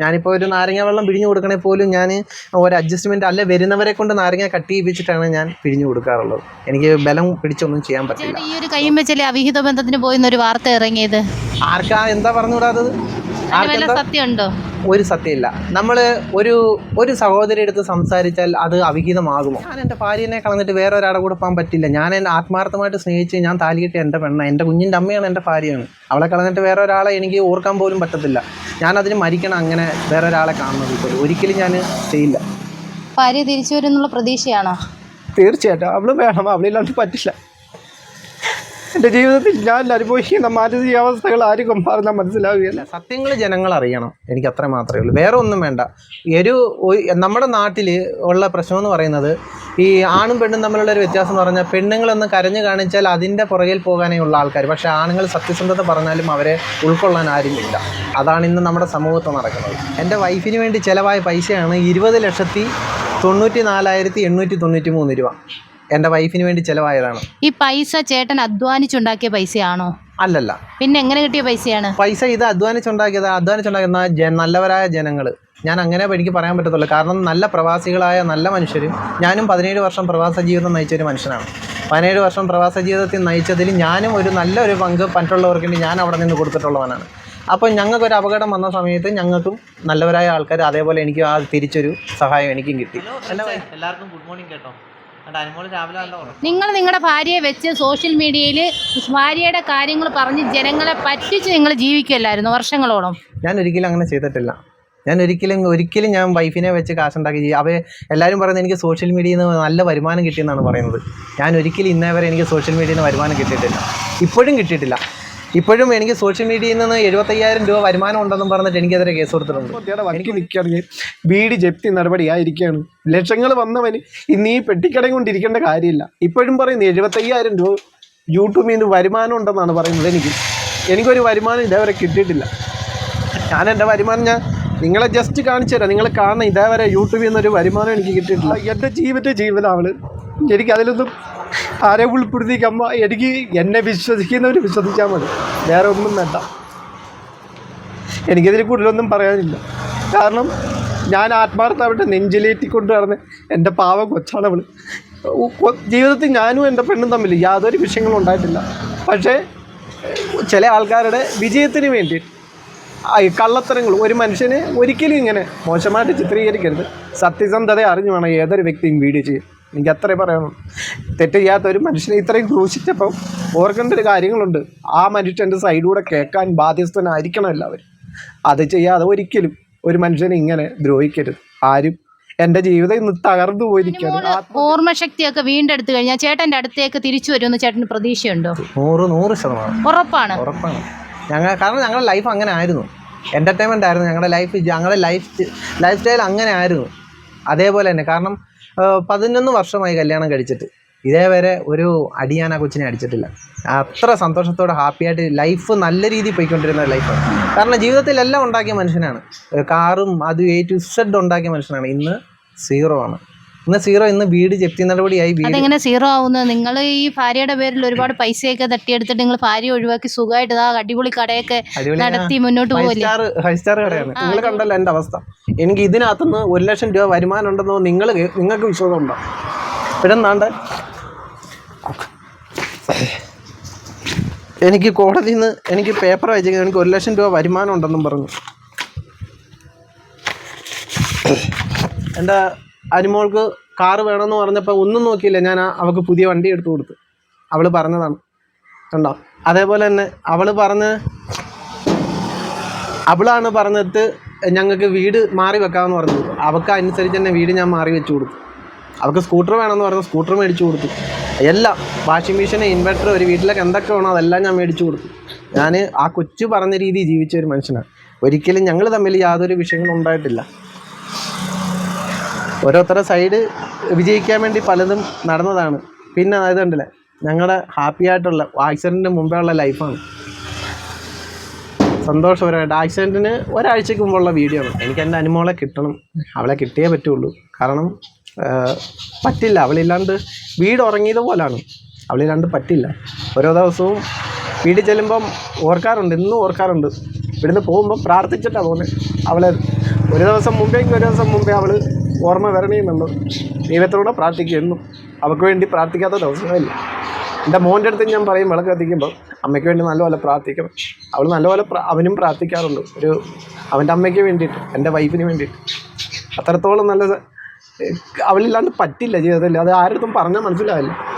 ഞാനിപ്പോൾ ഒരു നാരങ്ങ വെള്ളം പിഴിഞ്ഞു കൊടുക്കണേ പോലും ഞാൻ ഒരു അഡ്ജസ്റ്റ്മെന്റ് അല്ല വരുന്നവരെ കൊണ്ട് നാരങ്ങ കട്ട് ചെയ്യിപ്പിച്ചിട്ടാണ് ഞാൻ പിഴിഞ്ഞു കൊടുക്കാറുള്ളത്. എനിക്ക് ബലം പിടിച്ചൊന്നും ചെയ്യാൻ പറ്റില്ല. ഈ ഒരു കയ്യും വെച്ചല്ലേ അവിഹിത ബന്ധത്തിന് പോയിന്നൊരു വാർത്ത ഇറങ്ങിയത്? ആർക്കാ? എന്താ പറഞ്ഞുകൂടാത്തത്? സത്യമുണ്ടോ? ഒരു സത്യമില്ല. നമ്മൾ ഒരു ഒരു സഹോദരി എടുത്ത് സംസാരിച്ചാൽ അത് അവിഹിതമാകുമോ? ഞാൻ എന്റെ ഭാര്യനെ കളഞ്ഞിട്ട് വേറെ ഒരാളെ കൂടെ പോകാൻ പറ്റില്ല. ഞാൻ എന്റെ ആത്മാർത്ഥമായിട്ട് സ്നേഹിച്ച് ഞാൻ താലി കെട്ടിയ എന്റെ പെണ്ണ. എന്റെ കുഞ്ഞിന്റെ അമ്മയാണ് എന്റെ ഭാര്യയാണ്. അവളെ കളഞ്ഞിട്ട് വേറെ ഒരാളെ എനിക്ക് ഓർക്കാൻ പോലും പറ്റത്തില്ല. ഞാൻ അതിന് മരിക്കണം അങ്ങനെ വേറെ ഒരാളെ കാണുന്നത് ഇപ്പോൾ ഒരിക്കലും ഞാൻ ചെയ്യില്ല. ഭാര്യ തിരിച്ചു വരുന്നുള്ള പ്രതീക്ഷയാണോ? തീർച്ചയായിട്ടും. അവൾ വേണം. അവളില്ലാണ്ട് പറ്റില്ല. എന്റെ ജീവിതത്തിൽ ഞാൻ അനുഭവിക്കുന്ന മാനസികാവസ്ഥകൾ ആർക്കും പറഞ്ഞാൽ മനസ്സിലാവുകയില്ല. സത്യങ്ങൾ ജനങ്ങൾ അറിയണം. എനിക്ക് അത്ര മാത്രമേ ഉള്ളൂ. വേറെ ഒന്നും വേണ്ട. ഒരു നമ്മുടെ നാട്ടിൽ ഉള്ള പ്രശ്നം എന്ന് പറയുന്നത് ഈ ആണും പെണ്ണും തമ്മിലുള്ള ഒരു വ്യത്യാസം എന്ന് പറഞ്ഞാൽ പെണ്ണുങ്ങളൊന്ന് കരഞ്ഞു കാണിച്ചാൽ അതിന്റെ പുറകിൽ പോകാനേ ഉള്ള ആൾക്കാർ. പക്ഷേ ആണുങ്ങൾ സത്യസന്ധത പറഞ്ഞാലും അവരെ ഉൾക്കൊള്ളാൻ ആരും ഇല്ല. അതാണ് ഇന്ന് നമ്മുടെ സമൂഹത്തിൽ നടക്കുന്നത്. എന്റെ വൈഫിന് വേണ്ടി ചിലവായ പൈസയാണ് ഇരുപത് ലക്ഷത്തി തൊണ്ണൂറ്റി നാലായിരത്തി എണ്ണൂറ്റി തൊണ്ണൂറ്റി മൂന്ന് രൂപ. എന്റെ വൈഫിന് വേണ്ടി ചിലവായതാണ്. ഈ പൈസ ചേട്ടൻ അധ്വാനിച്ചുണ്ടാക്കിയ പൈസയാണോ? അല്ലല്ല. പിന്നെ എങ്ങനെ കിട്ടിയ പൈസയാണ്? പൈസ ഇത് അധ്വാനിച്ചുണ്ടാക്കിയത്. അധ്വാനിച്ചുണ്ടാക്കുന്ന നല്ലവരായ ജനങ്ങൾ ഞാൻ അങ്ങനെ എനിക്ക് പറയാൻ പറ്റത്തുള്ളൂ. കാരണം നല്ല പ്രവാസികളായ നല്ല മനുഷ്യരും ഞാനും പതിനേഴ് വർഷം പ്രവാസ ജീവിതം നയിച്ച ഒരു മനുഷ്യനാണ്. പതിനേഴ് വർഷം പ്രവാസ ജീവിതത്തിൽ നയിച്ചതിൽ ഞാനും ഒരു നല്ലൊരു പങ്ക് മറ്റുള്ളവർക്ക് വേണ്ടി ഞാൻ അവിടെ നിന്ന് കൊടുത്തിട്ടുള്ളവനാണ്. അപ്പോൾ ഞങ്ങൾക്ക് ഒരു അപകടം വന്ന സമയത്ത് ഞങ്ങൾക്കും നല്ലവരായ ആൾക്കാർ അതേപോലെ എനിക്ക് ആ തിരിച്ചൊരു സഹായം എനിക്കും കിട്ടി. എല്ലാവർക്കും ഗുഡ് മോർണിംഗ് കേട്ടോ. നിങ്ങൾ നിങ്ങളുടെ ഭാര്യയെ വെച്ച് സോഷ്യൽ മീഡിയയിൽ ഭാര്യയുടെ കാര്യങ്ങൾ പറഞ്ഞ് ജനങ്ങളെ പറ്റിച്ച് നിങ്ങൾ ജീവിക്കല്ലായിരുന്നു വർഷങ്ങളോളം. ഞാൻ ഒരിക്കലും അങ്ങനെ ചെയ്തിട്ടില്ല. ഞാൻ ഒരിക്കലും ഒരിക്കലും ഞാൻ വൈഫിനെ വെച്ച് കാശുണ്ടാക്കി ചെയ്യും അവ എല്ലാവരും പറയുന്നത് എനിക്ക് സോഷ്യൽ മീഡിയയിൽ നിന്ന് നല്ല വരുമാനം കിട്ടിയെന്നാണ് പറയുന്നത്. ഞാൻ ഒരിക്കലും ഇന്നേ വരെ എനിക്ക് സോഷ്യൽ മീഡിയയിൽ നിന്ന് വരുമാനം കിട്ടിയിട്ടില്ല. ഇപ്പോഴും കിട്ടിയിട്ടില്ല. ഇപ്പോഴും എനിക്ക് സോഷ്യൽ മീഡിയയിൽ നിന്ന് എഴുപത്തയ്യായിരം രൂപ വരുമാനം ഉണ്ടെന്നും പറഞ്ഞിട്ട് എനിക്കെതിരെ കേസ് കൊടുത്തിട്ടുണ്ട്. എനിക്ക് വഴിക്ക് നിൽക്കുകയാണെങ്കിൽ വീട് ജപ്തി നടപടിയായിരിക്കുകയാണ്. ലക്ഷങ്ങൾ വന്നവന് ഇന്ന് ഈ പെട്ടിക്കടയും കൊണ്ടിരിക്കേണ്ട കാര്യമില്ല. ഇപ്പോഴും പറയുന്നു എഴുപത്തയ്യായിരം രൂപ യൂട്യൂബിൽ നിന്ന് വരുമാനം ഉണ്ടെന്നാണ് പറയുന്നത്. എനിക്ക് എനിക്കൊരു വരുമാനം ഇതേവരെ കിട്ടിയിട്ടില്ല. ഞാൻ എന്റെ വരുമാനം ഞാൻ നിങ്ങളെ ജസ്റ്റ് കാണിച്ചു തരാം. നിങ്ങൾ കാണണം ഇതേവരെ യൂട്യൂബിൽ നിന്നൊരു വരുമാനം എനിക്ക് കിട്ടിയിട്ടില്ല. എന്റെ ജീവിത ജീവിതമാണ് എനിക്ക് ആരെ ഉൾപ്പെടുത്തിക്കമ്മ എനിക്ക് എന്നെ വിശ്വസിക്കുന്നവർ വിശ്വസിച്ചാൽ മതി. വേറെ ഒന്നും വേണ്ട. എനിക്കതിൽ കൂടുതലൊന്നും പറയാനില്ല. കാരണം ഞാൻ ആത്മാർത്ഥമായിട്ട് നെഞ്ചിലേറ്റിക്കൊണ്ട് നടന്ന് എന്റെ പാവ കൊച്ചാണ് അവൾ ജീവിതത്തിൽ ഞാനും എന്റെ പെണ്ണും തമ്മിൽ യാതൊരു വിഷയങ്ങളും ഉണ്ടായിട്ടില്ല. പക്ഷേ ചില ആൾക്കാരുടെ വിജയത്തിന് വേണ്ടി കള്ളത്തരങ്ങൾ ഒരു മനുഷ്യനെ ഒരിക്കലും ഇങ്ങനെ മോശമായിട്ട് ചിത്രീകരിക്കരുത്. സത്യസന്ധത അറിഞ്ഞു വേണം ഏതൊരു വ്യക്തിയും വീഡിയോ ചെയ്യും എനിക്ക് അത്രേ പറയാനുള്ളൂ. തെറ്റ് ചെയ്യാത്ത ഒരു മനുഷ്യനെ ഇത്രയും ക്രൂശിച്ചപ്പം ഓർക്കേണ്ട ഒരു കാര്യങ്ങളുണ്ട്. ആ മനുഷ്യന്റെ സൈഡിലൂടെ കേൾക്കാൻ ബാധ്യസ്ഥനായിരിക്കണം എല്ലാവരും. അത് ചെയ്യാതെ ഒരിക്കലും ഒരു മനുഷ്യനെ ഇങ്ങനെ ദ്രോഹിക്കരുത്. ആരും എന്റെ ജീവിതം ഇന്ന് തകർന്നു പോയിരിക്കുകയാണ്. ഓർമ്മ ശക്തിയൊക്കെ വീണ്ടെടുത്തു കഴിഞ്ഞാൽ ചേട്ടന്റെ അടുത്തേക്ക് തിരിച്ചു വരുമെന്ന് ചേട്ടന് പ്രതീക്ഷയുണ്ടോ? നൂറ് നൂറ് ശതമാനം. ഉറപ്പാണ്. ഉറപ്പാണ്. ഞങ്ങൾ കാരണം ഞങ്ങളുടെ ലൈഫ് അങ്ങനെ ആയിരുന്നു. എന്റർടൈൻമെന്റ് ആയിരുന്നു ഞങ്ങളുടെ ലൈഫ് ഞങ്ങളുടെ ലൈഫ് ലൈഫ് സ്റ്റൈൽ അങ്ങനെ ആയിരുന്നു. അതേപോലെ തന്നെ. കാരണം പതിനൊന്ന് വർഷമായി കല്യാണം കഴിച്ചിട്ട്. ഇതേവരെ ഒരു അടി ഞാൻ ആ കൊച്ചിനെ അടിച്ചിട്ടില്ല. അത്ര സന്തോഷത്തോടെ ഹാപ്പിയായിട്ട് ലൈഫ് നല്ല രീതിയിൽ പോയിക്കൊണ്ടിരുന്ന ലൈഫാണ് കാരണം ജീവിതത്തിൽ എല്ലാം ഉണ്ടാക്കിയ മനുഷ്യനാണ്. കാറും അത് എ ടു സെഡ് ഉണ്ടാക്കിയ മനുഷ്യനാണ്. ഇന്ന് സീറോ ആണ്. ഇന്ന് സീറോ ഇന്ന് വീട് ജപ്തി നടപടിയായി വീട്. അതെങ്ങനെ സീറോ ആവുന്നത് നിങ്ങൾ ഈ ഭാര്യയുടെ പേരിൽ ഒരുപാട് പൈസയൊക്കെ തട്ടിയെടുത്തിട്ട് നിങ്ങൾ ഭാര്യ ഒഴിവാക്കി സുഖമായിട്ട് ആ അടിപൊളി കടയൊക്കെ നടത്തി മുന്നോട്ട് പോകില്ല എന്റെ സ്റ്റാർ ഫൈവ് സ്റ്റാർ കടയാണ്. നിങ്ങൾ കണ്ടല്ലോ എന്റെ അവസ്ഥ. എനിക്ക് ഇതിനകത്തുനിന്ന് ഒരു ലക്ഷം രൂപ വരുമാനം ഉണ്ടെന്നോ നിങ്ങൾ നിങ്ങൾക്ക് വിശ്വാസം ഉണ്ടോ പിന്നെന്താണ്ട് എനിക്ക് കോടതിയിൽ നിന്ന് എനിക്ക് പേപ്പർ വായിച്ചു എനിക്ക് ഒരു ലക്ഷം രൂപ വരുമാനം ഉണ്ടെന്നും പറഞ്ഞു. എന്റെ അനുമോൾക്ക് കാറ് വേണമെന്ന് പറഞ്ഞപ്പോൾ ഒന്നും നോക്കിയില്ല. ഞാൻ അവൾക്ക് പുതിയ വണ്ടി എടുത്തു കൊടുത്തു. അവൾ പറഞ്ഞതാണ്. കണ്ടോ? അതേപോലെ തന്നെ അവൾ പറഞ്ഞ് അവളാണ് പറഞ്ഞിട്ട് ഞങ്ങൾക്ക് വീട് മാറി വെക്കാമെന്ന് പറഞ്ഞു അവൾക്ക് അനുസരിച്ച് തന്നെ വീട് ഞാൻ മാറി വെച്ചു കൊടുത്തു. അവൾക്ക് സ്കൂട്ടർ വേണമെന്ന് പറഞ്ഞു സ്കൂട്ടർ മേടിച്ചു കൊടുത്തു. എല്ലാം വാഷിംഗ് മെഷീൻ ഇൻവെർട്ടർ ഒരു വീട്ടിലൊക്കെ എന്തൊക്കെ വേണോ അതെല്ലാം ഞാൻ മേടിച്ചു കൊടുത്തു. ഞാൻ ആ കൊച്ചു പറഞ്ഞ രീതി ജീവിച്ച ഒരു മനുഷ്യനാണ്. ഒരിക്കലും ഞങ്ങൾ തമ്മിൽ യാതൊരു വിഷയങ്ങളും ഉണ്ടായിട്ടില്ല. ഓരോരുത്തരുടെ സൈഡ് വിജയിക്കാൻ വേണ്ടി പലതും നടന്നതാണ്. പിന്നെ അതായത് കണ്ടില്ലേ ഞങ്ങളുടെ ഹാപ്പി ആയിട്ടുള്ള ആക്സിഡന്റിന് മുമ്പേ ഉള്ള ലൈഫാണ് സന്തോഷപരമായിട്ട് ആക്സിഡന്റിന് ഒരാഴ്ചക്ക് മുമ്പുള്ള വീഡിയോ ആണ്. എനിക്ക് എന്റെ അനുമോളെ കിട്ടണം. അവളെ കിട്ടിയേ പറ്റുള്ളൂ. കാരണം പറ്റില്ല. അവളില്ലാണ്ട് വീട് ഉറങ്ങിയത് പോലാണ്. അവളില്ലാണ്ട് പറ്റില്ല. ഓരോ ദിവസവും വീട്ടിൽ ചെല്ലുമ്പം ഓർക്കാറുണ്ട്. ഇന്നും ഓർക്കാറുണ്ട്. ഇവിടുന്ന് പോകുമ്പോൾ പ്രാർത്ഥിച്ചിട്ടാണ് പോകുന്നത് അവളെ ഒരു ദിവസം മുമ്പേക്ക് ഒരു ദിവസം മുമ്പേ അവൾ ഓർമ്മ വരണേന്നുള്ളത് ദൈവത്തോടെ പ്രാർത്ഥിക്കും എന്നും അവൾക്ക് വേണ്ടി പ്രാർത്ഥിക്കാത്ത ദിവസങ്ങളില്ല. എന്റെ മോന്റെ അടുത്ത് ഞാൻ പറയും വിളക്ക് കത്തിക്കുമ്പോൾ അമ്മയ്ക്ക് വേണ്ടി നല്ലപോലെ പ്രാർത്ഥിക്കണം അവൾ നല്ലപോലെ അവനും പ്രാർത്ഥിക്കാറുണ്ട്. ഒരു അവന്റെ അമ്മയ്ക്ക് വേണ്ടിയിട്ട് എന്റെ വൈഫിന് വേണ്ടിയിട്ട്. അത്രത്തോളം നല്ല അവളില്ലാണ്ട് പറ്റില്ല ജീവിതത്തിൽ. അത് ആരുടെ പറഞ്ഞാൽ മനസ്സിലാവില്ല.